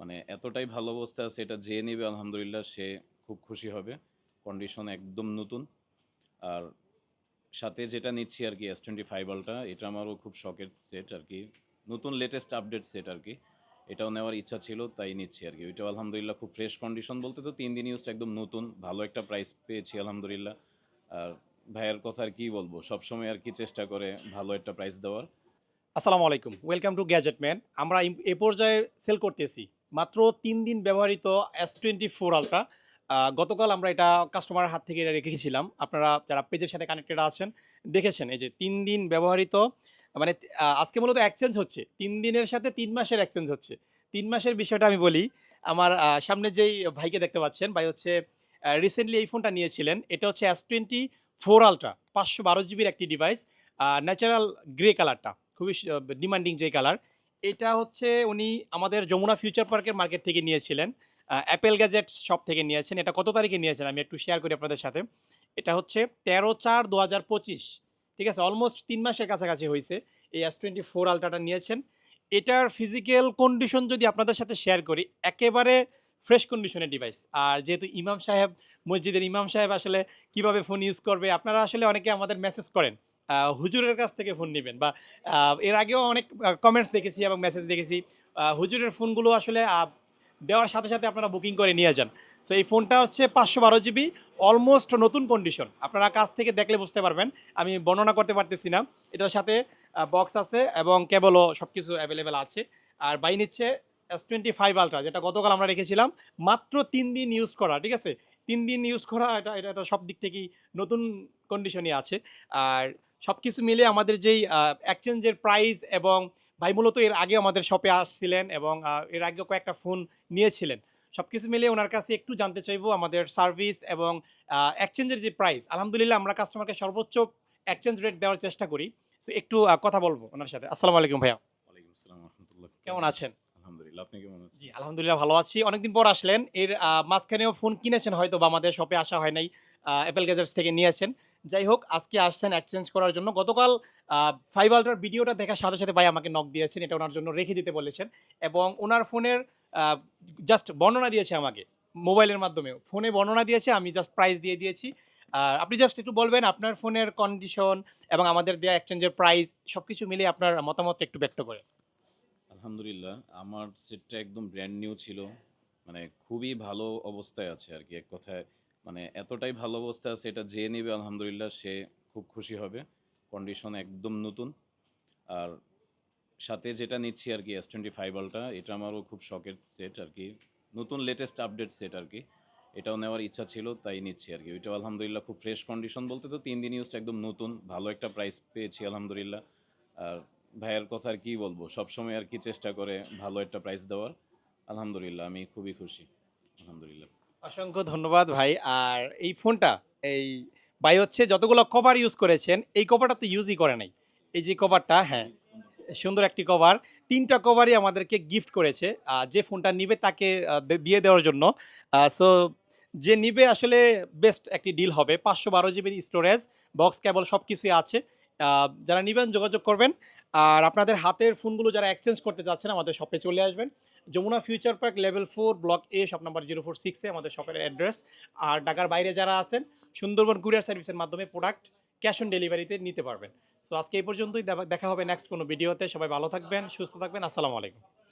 মানে এতটাই ভালো অবস্থা আছে এটা যে নেবে, আলহামদুলিল্লাহ সে খুব খুশি হবে। কন্ডিশন একদম নতুন। আর সাথে যেটা নিচ্ছি আর কি এস টোয়েন্টি ফাইভ আলটা এটা আমারও খুব শখের সেট আর কি। নতুন লেটেস্ট আপডেট সেট আর কি। এটাও নেওয়ার ইচ্ছা ছিল, তাই নিচ্ছি আর কি। ওইটাও আলহামদুলিল্লাহ খুব ফ্রেশ কন্ডিশন বলতে তো তিন দিন ইউজটা একদম নতুন, ভালো একটা প্রাইস পেয়েছি আলহামদুলিল্লাহ। আর ভাইয়ের কথা আর কি বলব, সবসময় আর কি চেষ্টা করে ভালো একটা প্রাইস দেওয়ার। আসসালামু আলাইকুম ওয়েলকাম টু গ্যাজেট ম্যান আমরা এ পর্যায়ে সেল করতেছি। মাত্র তিন দিন ব্যবহৃত এস টোয়েন্টি ফোর আলট্রা গতকাল আমরা এটা কাস্টমারের হাত থেকে এটা রেখেছিলাম। আপনারা যারা পেজের সাথে কানেক্টেড আছেন, দেখেছেন এই যে তিন দিন ব্যবহৃত মানে আজকে মূলত এক্সচেঞ্জ হচ্ছে। তিন দিনের সাথে তিন মাসের এক্সচেঞ্জ হচ্ছে। তিন মাসের বিষয়টা আমি বলি, আমার সামনে যেই ভাইকে দেখতে পাচ্ছেন, ভাই হচ্ছে রিসেন্টলি এই ফোনটা নিয়েছিলেন। এটা হচ্ছে এস টোয়েন্টি ফোর আলট্রা পাঁচশো বারো জিবির একটি ডিভাইস ন্যাচারাল গ্রে কালারটা খুবই ডিমান্ডিং যে কালার এটা হচ্ছে উনি আমাদের যমুনা ফিউচার পার্কের মার্কেট থেকে নিয়েছিলেন। অ্যাপেল গ্যাজেট শপ থেকে নিয়েছেন। এটা কত তারিখে নিয়েছেন? আমি একটু শেয়ার করি আপনাদের সাথে। এটা হচ্ছে তেরো চার দু হাজার পঁচিশ। ঠিক আছে? অলমোস্ট তিন মাসের কাছাকাছি হয়েছে এই এস টোয়েন্টি ফোর আলট্রাটা নিয়েছেন। এটার ফিজিক্যাল কন্ডিশন যদি আপনাদের সাথে শেয়ার করি, একেবারে ফ্রেশ কন্ডিশনের ডিভাইস আর যেহেতু ইমাম সাহেব, মসজিদের ইমাম সাহেব আসলে কীভাবে ফোন ইউজ করবে, আপনারা আসলে অনেকে আমাদের মেসেজ করেন। হুজুরের কাছ থেকে ফোন নেবেন বা এর আগেও অনেক কমেন্টস দেখেছি এবং মেসেজ দেখেছি। হুজুরের ফোনগুলো আসলে দেওয়ার সাথে সাথে আপনারা বুকিং করে নিয়ে যান। সো এই ফোনটা হচ্ছে পাঁচশো বারো জিবি অলমোস্ট নতুন কন্ডিশন আপনারা কাছ থেকে দেখলে বুঝতে পারবেন, আমি বর্ণনা করতে পারতেছি না। এটার সাথে বক্স আছে এবং কেবলও সব কিছু অ্যাভেলেবেল আছে। আর বাই নিচ্ছে এস টোয়েন্টি ফাইভ আলট্রা যেটা গতকাল আমরা রেখেছিলাম মাত্র তিন দিন ইউজ করা ঠিক আছে? তিন দিন ইউজ করা এটা এটা এটা সব দিক থেকেই নতুন কন্ডিশনই আছে। আর সব কিছু মিলে আমাদের যেই এক্সচেঞ্জের প্রাইস এবং ভাই মূলত এর আগে আমাদের শপে আসছিলেন এবং এর আগেও কয়েকটা ফোন নিয়েছিলেন। সব কিছু মিলে ওনার কাছে একটু জানতে চাইব আমাদের সার্ভিস এবং এক্সচেঞ্জের যে প্রাইস আলহামদুলিল্লাহ আমরা কাস্টমারকে সর্বোচ্চ এক্সচেঞ্জ রেট দেওয়ার চেষ্টা করি। সো একটু কথা বলব ওনার সাথে। আসসালামু আলাইকুম ভাইয়া। ওয়ালাইকুম আসসালাম রহমতুল্লাহ। কেমন আছেন? আলহামদুলিল্লাহ, আপনি কেমন আছেন? জি, আলহামদুলিল্লাহ ভালো আছি। অনেকদিন পর আসলেন, এর মাঝখানেও ফোন কিনেছেন হয়তো বা আমাদের শপে আসা হয় নাই অ্যাপেল গ্যাজেটস থেকে নিয়েছেন। যাই হোক, আজকে আসছেন এক্সচেঞ্জ করার জন্য। গতকাল ফাইভ আল্ট্রার ভিডিওটা দেখার সাথে সাথে ভাই আমাকে নক দিয়েছেন, এটা ওনার জন্য রেখে দিতে বলেছেন এবং ওনার ফোনের জাস্ট বর্ণনা দিয়েছে আমাকে মোবাইলের মাধ্যমে ফোনে বর্ণনা দিয়েছে, আমি জাস্ট প্রাইস দিয়ে দিয়েছি। আর আপনি জাস্ট একটু বলবেন, আপনার ফোনের কন্ডিশন এবং আমাদের দেওয়া এক্সচেঞ্জের প্রাইস সব কিছু মিলিয়ে আপনার মতামত একটু ব্যক্ত করেন। আলহামদুলিল্লাহ, আমার সেটটা একদম ব্র্যান্ড নিউ ছিল। মানে খুবই ভালো অবস্থায় আছে আর কি। এক কথায় মানে এতটাই ভালো অবস্থা আছে, এটা যে নেবে আলহামদুলিল্লাহ, সে খুব খুশি হবে। কন্ডিশন একদম নতুন। আর সাথে যেটা নিচ্ছি আর কি এস টোয়েন্টি ফাইভ এটা আমারও খুব শখের সেট আর কি। নতুন লেটেস্ট আপডেট সেট আর কি। এটাও নেওয়ার ইচ্ছা ছিল, তাই নিচ্ছি আর কি। ওইটাও আলহামদুলিল্লাহ খুব ফ্রেশ কন্ডিশন বলতে তো তিন দিন ইউজটা একদম নতুন, ভালো একটা প্রাইস পেয়েছি আলহামদুলিল্লাহ। আর ভাইয়ের কথা আর কি বলব? সবসময় আর কি চেষ্টা করে ভালো একটা প্রাইস দেওয়ার। আলহামদুলিল্লাহ, আমি খুবই খুশি। আলহামদুলিল্লাহ। অসংখ্য ধন্যবাদ ভাই। আর এই ফোনটা, এই ভাই হচ্ছে যতগুলো কভার ইউজ করেছেন, এই কভারটা তো ইউজই করে নাই। এই যে কভারটা হ্যাঁ সুন্দর একটি কভার তিনটা কভারই আমাদেরকে গিফট করেছে। যে ফোনটা নিবে তাকে দিয়ে দেওয়ার জন্য। সো যে নিবে আসলে বেস্ট একটি ডিল হবে। পাঁচশো বারো জিবি স্টোরেজ বক্স কেবল সব কিছুই আছে। যারা নিবেন, যোগাযোগ করবেন। আর আপনাদের হাতের ফোনগুলো যারা এক্সচেঞ্জ করতে যাচ্ছেন, আমাদের শপে চলে আসবেন। Jamuna future park level four block A shop number zero four সিক্সে আমাদের শপের অ্যাড্রেস আর ঢাকার বাইরে যারা আছেন, সুন্দরবন কুরিয়ার সার্ভিসের মাধ্যমে প্রোডাক্ট ক্যাশ অন ডেলিভারিতে নিতে পারবেন। সো আজকে এই পর্যন্তই। দেখা- হবে নেক্সট কোনো ভিডিওতে সবাই ভালো থাকবেন, সুস্থ থাকবেন। আসসালামু আলাইকুম।